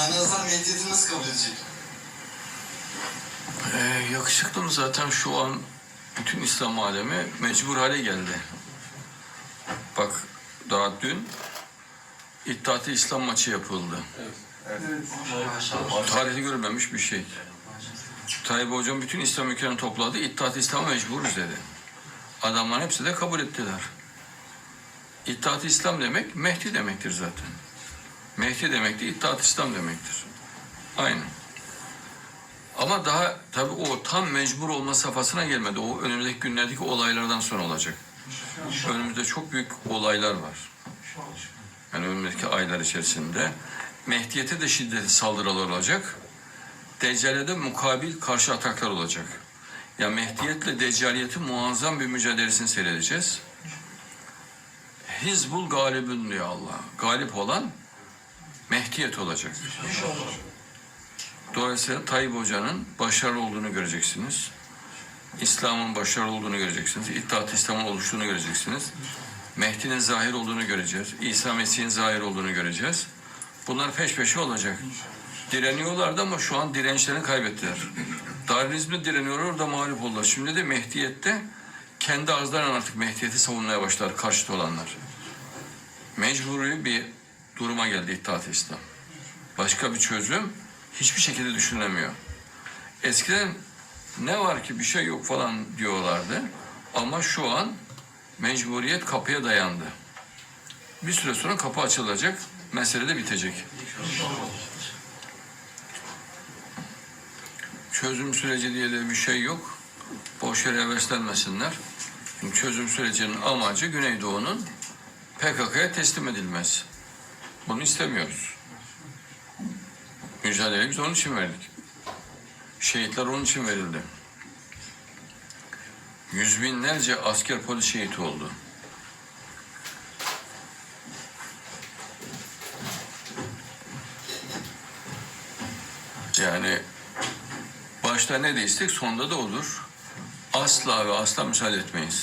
Haneazlar medyatı nasıl kabul edecek? Ee, yakışıklım zaten şu an bütün İslam alemi mecbur hale geldi. Bak daha dün İttihat-ı İslam maçı yapıldı. Tarihte görülmemiş bir şey. Tayyip Hocam bütün İslam ülkelerini topladı. İttihat-ı İslam'a mecburuz dedi. Adamların hepsi de kabul ettiler. İttihat-ı İslam demek Mehdi demektir zaten. Mehdi demek de İttihat-ı İslam demektir. Aynı. Ama daha tabii o tam mecbur olma safhasına gelmedi. O önümüzdeki günlerdeki olaylardan sonra olacak. Önümüzde çok büyük olaylar var. Yani önümüzdeki aylar içerisinde Mehdiyete de şiddetli saldırılar olacak. Deccale de mukabil karşı ataklar olacak. Ya Mehdiyetle Deccaliyetin muazzam bir mücadelesini seyredeceğiz. Hizbul galibün diyor Allah. Galip olan Mehdiyet olacak. Dolayısıyla Tayyip Hoca'nın başarılı olduğunu göreceksiniz. İslam'ın başarılı olduğunu göreceksiniz. İttihat İslam'ın oluştuğunu göreceksiniz. Mehdi'nin zahir olduğunu göreceğiz. İsa Mesih'in zahir olduğunu göreceğiz. Bunlar peş peşe olacak. Direniyorlardı ama şu an dirençlerini kaybettiler. Darwinizm'de direniyorlar, orada mağlup oldular. Şimdi de Mehdiyet'te kendi ağızlarından artık Mehdiyet'i savunmaya başlar karşıt olanlar. Mecburi bir duruma geldi İttihat-ı İslam. Başka bir çözüm hiçbir şekilde düşünülemiyor. Eskiden ne var ki bir şey yok falan diyorlardı. Ama şu an mecburiyet kapıya dayandı. Bir süre sonra kapı açılacak, mesele de bitecek. Çözüm süreci diye de bir şey yok. Boş yere heveslenmesinler. Çünkü çözüm sürecinin amacı Güneydoğu'nun PKK'ya teslim edilmesi. Bunu istemiyoruz. Mücadeleyi biz onun için verdik. Şehitler onun için verildi. Yüz binlerce asker polis şehit oldu. Yani başta ne değilsek sonda da olur. Asla ve asla müsaade etmeyiz.